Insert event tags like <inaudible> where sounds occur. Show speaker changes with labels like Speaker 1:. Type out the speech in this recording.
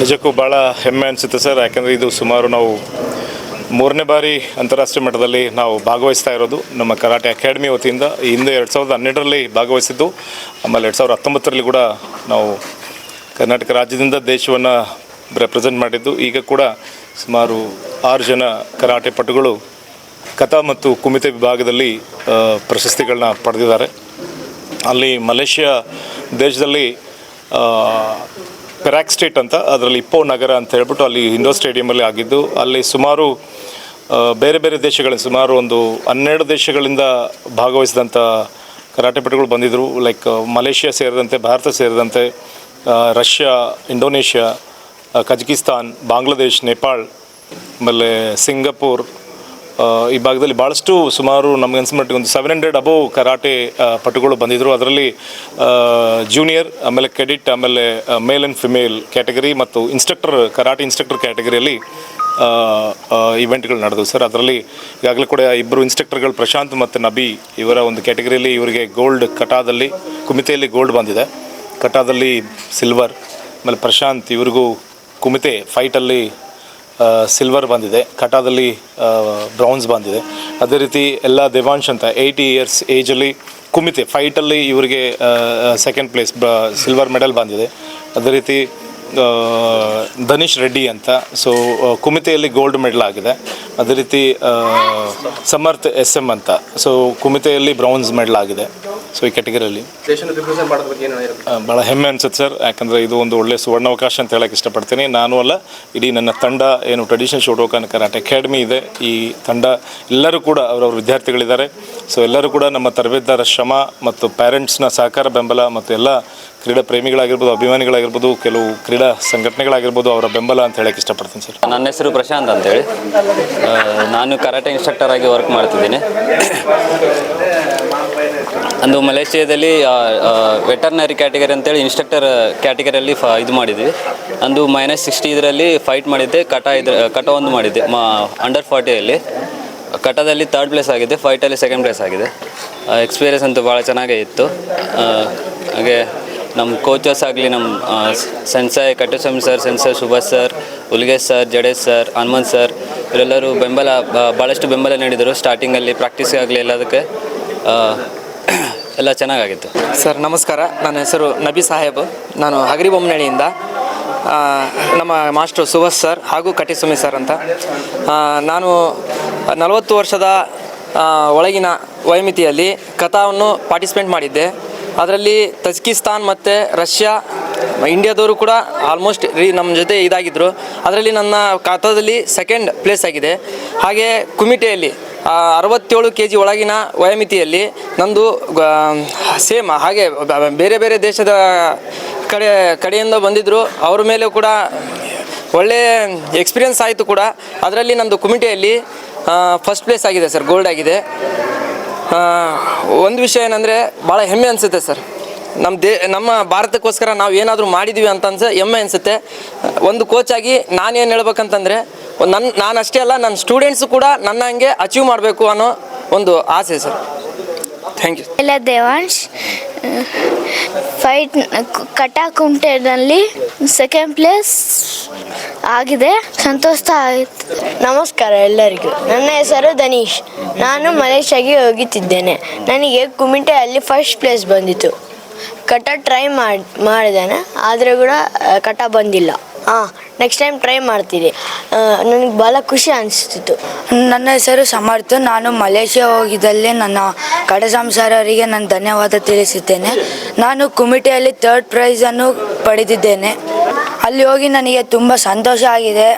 Speaker 1: ನಿಜಕ್ಕೂ ಭಾಳ ಹೆಮ್ಮೆ ಅನಿಸುತ್ತೆ ಸರ್, ಯಾಕಂದರೆ ಇದು ಸುಮಾರು ನಾವು ಮೂರನೇ ಬಾರಿ ಅಂತಾರಾಷ್ಟ್ರೀಯ ಮಟ್ಟದಲ್ಲಿ ನಾವು ಭಾಗವಹಿಸ್ತಾ ಇರೋದು. ನಮ್ಮ ಕರಾಟೆ ಅಕಾಡೆಮಿ ವತಿಯಿಂದ ಹಿಂದೆ ಎರಡು ಸಾವಿರದ ಹನ್ನೆರಡರಲ್ಲಿ ಭಾಗವಹಿಸಿದ್ದು. ಆಮೇಲೆ ಎರಡು ಸಾವಿರದ ಹತ್ತೊಂಬತ್ತರಲ್ಲಿ ಕೂಡ ನಾವು ಕರ್ನಾಟಕ ರಾಜ್ಯದಿಂದ ದೇಶವನ್ನು ರೆಪ್ರೆಸೆಂಟ್ ಮಾಡಿದ್ದು. ಈಗ ಕೂಡ ಸುಮಾರು ಆರು ಜನ ಕರಾಟೆ ಪಟುಗಳು ಕಥಾ ಮತ್ತು ಕುಮಿತೆ ವಿಭಾಗದಲ್ಲಿ ಪ್ರಶಸ್ತಿಗಳನ್ನ ಪಡೆದಿದ್ದಾರೆ. ಅಲ್ಲಿ ಮಲೇಷ್ಯಾ ದೇಶದಲ್ಲಿ ಪೆರಾಕ್ ಸ್ಟೇಟ್ ಅಂತ, ಅದರಲ್ಲಿ ಇಪ್ಪೋ ನಗರ ಅಂತ ಹೇಳ್ಬಿಟ್ಟು ಅಲ್ಲಿ ಇಂಡೋ ಸ್ಟೇಡಿಯಮಲ್ಲಿ ಆಗಿದ್ದು, ಅಲ್ಲಿ ಸುಮಾರು ಬೇರೆ ಬೇರೆ ದೇಶಗಳ ಸುಮಾರು ಒಂದು ಹನ್ನೆರಡು ದೇಶಗಳಿಂದ ಭಾಗವಹಿಸಿದಂಥ ಕರಾಟೆಪಟುಗಳು ಬಂದಿದ್ದರು ಲೈಕ್ ಮಲೇಷ್ಯಾ ಸೇರಿದಂತೆ, ಭಾರತ ಸೇರಿದಂತೆ Russia, Indonesia Kazakhstan, Bangladesh, Nepal, ಆಮೇಲೆ ಸಿಂಗಪೂರ್ ಈ ಭಾಗದಲ್ಲಿ ಭಾಳಷ್ಟು ಸುಮಾರು ನಮ್ಗೆ ಅನ್ಸ್ಮಟ್ಟಿಗೆ ಒಂದು ಸೆವೆನ್ ಹಂಡ್ರೆಡ್ ಅಬೋವ್ ಕರಾಟೆ ಪಟುಗಳು ಬಂದಿದ್ದರು ಅದರಲ್ಲಿ ಜೂನಿಯರ್ ಆಮೇಲೆ ಕೆಡಿಟ್ ಆಮೇಲೆ ಮೇಲ್ ಆ್ಯಂಡ್ ಫಿಮೇಲ್ ಕ್ಯಾಟಗರಿ ಮತ್ತು ಇನ್ಸ್ಟ್ರಕ್ಟರ್ ಕರಾಟೆ ಇನ್ಸ್ಟ್ರಕ್ಟರ್ ಕ್ಯಾಟಗರಿಯಲ್ಲಿ ಇವೆಂಟ್ಗಳು ನಡೆದವು ಸರ್. ಅದರಲ್ಲಿ ಈಗಾಗಲೇ ಕೂಡ ಇಬ್ಬರು ಇನ್ಸ್ಟ್ರಕ್ಟರ್ಗಳು ಪ್ರಶಾಂತ್ ಮತ್ತು ನಬಿ ಇವರ ಒಂದು ಕ್ಯಾಟಗರಿಯಲ್ಲಿ ಇವರಿಗೆ ಗೋಲ್ಡ್ ಕಟಾದಲ್ಲಿ, ಕುಮಿತೆಯಲ್ಲಿ ಗೋಲ್ಡ್ ಬಂದಿದೆ. ಕಟಾದಲ್ಲಿ ಸಿಲ್ವರ್ ಆಮೇಲೆ ಪ್ರಶಾಂತ್ ಇವ್ರಿಗೂ ಕುಮಿತೆ ಫೈಟಲ್ಲಿ ಸಿಲ್ವರ್ ಬಂದಿದೆ. ಕಟಾದಲ್ಲಿ ಬ್ರೌನ್ಸ್ ಬಂದಿದೆ. ಅದೇ ರೀತಿ ಎಲ್ಲ ದೇವಾಂಶ್ ಅಂತ ಏಯ್ಟಿ ಇಯರ್ಸ್ ಏಜಲ್ಲಿ ಕುಮಿತೆ ಫೈಟಲ್ಲಿ ಇವರಿಗೆ ಸೆಕೆಂಡ್ ಪ್ಲೇಸ್ ಸಿಲ್ವರ್ ಮೆಡಲ್ ಬಂದಿದೆ. ಅದೇ ರೀತಿ ಧನೀಶ್ ರೆಡ್ಡಿ ಅಂತ. ಸೊ ಕುಮಿತೆಯಲ್ಲಿ ಗೋಲ್ಡ್ ಮೆಡಲ್ ಆಗಿದೆ. ಅದೇ ರೀತಿ ಸಮರ್ಥ್ ಎಸ್ ಎಂ ಅಂತ. ಸೊ ಕುಮಿತೆಯಲ್ಲಿ ಬ್ರೌನ್ಸ್ ಮೆಡಲ್ ಆಗಿದೆ. ಸೊ ಈ ಕ್ಯಾಟಗರಿಯಲ್ಲಿ ಭಾಳ ಹೆಮ್ಮೆ ಅನ್ಸುತ್ತೆ ಸರ್. ಯಾಕಂದರೆ ಇದು ಒಂದು ಒಳ್ಳೆಯ ಸುವರ್ಣಾವಕಾಶ ಅಂತ ಹೇಳಕ್ಕೆ ಇಷ್ಟಪಡ್ತೀನಿ. ನಾನು ಅಲ್ಲ ಇಡೀ ನನ್ನ ತಂಡ ಏನು ಟ್ರೆಡಿಷನಲ್ ಶೋಟೋಕನ್ ಕರಾಟೆ ಅಕಾಡೆಮಿ ಇದೆ. ಈ ತಂಡ ಎಲ್ಲರೂ ಕೂಡ ಅವರವ್ರ ವಿದ್ಯಾರ್ಥಿಗಳಿದ್ದಾರೆ. ಸೊ ಎಲ್ಲರೂ ಕೂಡ ನಮ್ಮ ತರಬೇತುದಾರ ಶ್ರಮ ಮತ್ತು ಪ್ಯಾರೆಂಟ್ಸ್ನ ಸಹಕಾರ ಬೆಂಬಲ ಮತ್ತು ಎಲ್ಲ ಕ್ರೀಡಾ ಪ್ರೇಮಿಗಳಾಗಿರ್ಬೋದು, ಅಭಿಮಾನಿಗಳಾಗಿರ್ಬೋದು, ಕೆಲವು ಕ್ರೀಡಾ ಸಂಘಟನೆಗಳಾಗಿರ್ಬೋದು, ಅವರ ಬೆಂಬಲ ಅಂತ ಹೇಳಕ್ಕೆ ಇಷ್ಟಪಡ್ತೀನಿ ಸರ್.
Speaker 2: ನನ್ನ ಹೆಸರು ಪ್ರಶಾಂತ್ ಅಂತೇಳಿ. ನಾನು ಕರಾಟೆ ಇನ್ಸ್ಟ್ರಕ್ಟರ್ ಆಗಿ ವರ್ಕ್ ಮಾಡ್ತಿದ್ದೀನಿ. ಅಂದು ಮಲೇಷ್ಯಾದಲ್ಲಿ ವೆಟರ್ನರಿ ಕ್ಯಾಟಗರಿ ಅಂತೇಳಿ ಇನ್ಸ್ಟ್ರಕ್ಟರ್ ಕ್ಯಾಟಗರಿಯಲ್ಲಿ ಫ ಇದು ಮಾಡಿದ್ವಿ. ಅಂದು ಮೈನಸ್ ಸಿಕ್ಸ್ಟಿ ಇದರಲ್ಲಿ ಫೈಟ್ ಮಾಡಿದ್ದೆ, ಕಟ ಇದ್ರ, ಕಟ ಒಂದು ಮಾಡಿದ್ದೆ, ಮಾ ಅಂಡರ್ ಫಾರ್ಟಿಯಲ್ಲಿ ಕಟದಲ್ಲಿ ಥರ್ಡ್ ಪ್ಲೇಸ್ ಆಗಿದೆ ಫೈಟಲ್ಲಿ ಸೆಕೆಂಡ್ ಪ್ಲೇಸ್ ಆಗಿದೆ ಎಕ್ಸ್ಪೀರಿಯನ್ಸ್ ಅಂತೂ ಭಾಳ ಚೆನ್ನಾಗೇ ಇತ್ತು. ಹಾಗೆ ನಮ್ಮ ಕೋಚಸ್ ಆಗಲಿ ನಮ್ಮ sensei, Kattaswamy sir, sensei Subhash sir Ulgesh sir Jadesh sir, Hanumanth sir, ಇವರೆಲ್ಲರೂ ಬೆಂಬಲ ಭಾಳಷ್ಟು ಬೆಂಬಲ ನೀಡಿದರು ಸ್ಟಾರ್ಟಿಂಗಲ್ಲಿ ಪ್ರಾಕ್ಟೀಸ್ ಆಗಲಿ ಎಲ್ಲದಕ್ಕೆ. <clears throat> ಎಲ್ಲ ಚೆನ್ನಾಗಾಗಿತ್ತು.
Speaker 3: ಸರ್, ನಮಸ್ಕಾರ. ನನ್ನ ಹೆಸರು ನಬಿ ಸಾಹೇಬ್. ನಾನು ಹಗರಿ ಬೊಮ್ಮನಹಳ್ಳಿಯಿಂದ ನಮ್ಮ ಮಾಸ್ಟರ್ ಸುಭಾಷ್ ಸರ್ ಹಾಗೂ ಕಟ್ಟಿಸ್ವಾಮಿ ಸರ್ ಅಂತ. ನಾನು ನಲವತ್ತು ವರ್ಷದ ಒಳಗಿನ ವಯೋಮಿತಿಯಲ್ಲಿ ಕಥಾವನ್ನು ಪಾರ್ಟಿಸಿಪೇಟ್ ಮಾಡಿದ್ದೆ. ಅದರಲ್ಲಿ ತಜ್ಕಿಸ್ತಾನ್ ಮತ್ತು ರಷ್ಯಾ, ಇಂಡಿಯಾದವರು ಕೂಡ ಆಲ್ಮೋಸ್ಟ್ ರೀ ನಮ್ಮ ಜೊತೆ ಇದಾಗಿದ್ದರು ಅದರಲ್ಲಿ ನನ್ನ ಖಾತಾದಲ್ಲಿ ಸೆಕೆಂಡ್ ಪ್ಲೇಸ್ ಆಗಿದೆ. ಹಾಗೆ ಕುಮಿಟೆಯಲ್ಲಿ ಅರವತ್ತೇಳು ಕೆ ಜಿ ಒಳಗಿನ ವಯೋಮಿತಿಯಲ್ಲಿ ನಂದು ಸೇಮ್ ಹಾಗೆ ಬೇರೆ ಬೇರೆ ದೇಶದ ಕಡೆ, ಕಡೆಯಿಂದ ಬಂದಿದ್ದರು ಅವ್ರ ಮೇಲೆ ಕೂಡ ಒಳ್ಳೆ ಎಕ್ಸ್ಪೀರಿಯನ್ಸ್ ಆಯಿತು ಕೂಡ. ಅದರಲ್ಲಿ ನಂದು ಕುಮಿಟೆಯಲ್ಲಿ ಫಸ್ಟ್ ಪ್ಲೇಸ್ ಆಗಿದೆ ಸರ್ ಗೋಲ್ಡ್ ಆಗಿದೆ. ಒಂದು ವಿಷಯ ಏನಂದರೆ ಭಾಳ ಹೆಮ್ಮೆ ಅನಿಸುತ್ತೆ ಸರ್. ನಮ್ಮ ದೇ, ನಮ್ಮ ಭಾರತಕ್ಕೋಸ್ಕರ ನಾವು ಏನಾದರೂ ಮಾಡಿದ್ದೀವಿ ಅಂತ ಅನ್ಸ ಹೆಮ್ಮೆ ಅನಿಸುತ್ತೆ. ಒಂದು ಕೋಚಾಗಿ ನಾನೇನು ಹೇಳ್ಬೇಕಂತಂದರೆ ನನ್ನ ನಾನು ಅಷ್ಟೇ ಅಲ್ಲ ನನ್ನ ಸ್ಟೂಡೆಂಟ್ಸು ಕೂಡ ನನ್ನ ಹಂಗೆ ಅಚೀವ್ ಮಾಡಬೇಕು ಅನ್ನೋ ಒಂದು ಆಸೆ ಸರ್. ಥ್ಯಾಂಕ್ ಯು
Speaker 4: ಎಲ್ಲ ದೇವಾಂಶ್ ಫೈಟ್ ಕಟಾ ಸೆಕೆಂಡ್ ಪ್ಲೇಸ್ ಆಗಿದೆ. ಸಂತೋಷ ಆಯಿತು.
Speaker 5: ನಮಸ್ಕಾರ ಎಲ್ಲರಿಗೂ. ನನ್ನ ಹೆಸರು ಧನೀಶ್ ನಾನು ಮಲೇಷ್ಯಾಗೆ ಹೋಗುತ್ತಿದ್ದೇನೆ. ನನಗೆ ಕುಮಿಟೆಯಲ್ಲಿ ಫಸ್ಟ್ ಪ್ಲೇಸ್ ಬಂದಿತ್ತು. ಕಟ ಟ್ರೈ ಮಾಡಿ, ಮಾಡಿದ್ದೇನೆ. ಆದರೆ ಕೂಡ ಕಟ ಬಂದಿಲ್ಲ. ಹಾಂ ನೆಕ್ಸ್ಟ್ ಟೈಮ್ ಟ್ರೈ ಮಾಡ್ತೀನಿ ನನಗೆ ಭಾಳ ಖುಷಿ ಅನಿಸ್ತಿತ್ತು.
Speaker 6: ನನ್ನ ಹೆಸರು ಸಮರ್ಥ, ನಾನು ಮಲೇಷ್ಯಾ ಹೋಗಿದ್ದಲ್ಲಿ ನನ್ನ ಕಡೆ ಸರ್ ಅವರಿಗೆ ನಾನು ಧನ್ಯವಾದ ತಿಳಿಸುತ್ತೇನೆ. ನಾನು ಕುಮಿಟಿಯಲ್ಲಿ ಥರ್ಡ್ ಪ್ರೈಸನ್ನು ಪಡೆದಿದ್ದೇನೆ. ಅಲ್ಲಿ ಹೋಗಿ ನನಗೆ ತುಂಬ ಸಂತೋಷ ಆಗಿದೆ.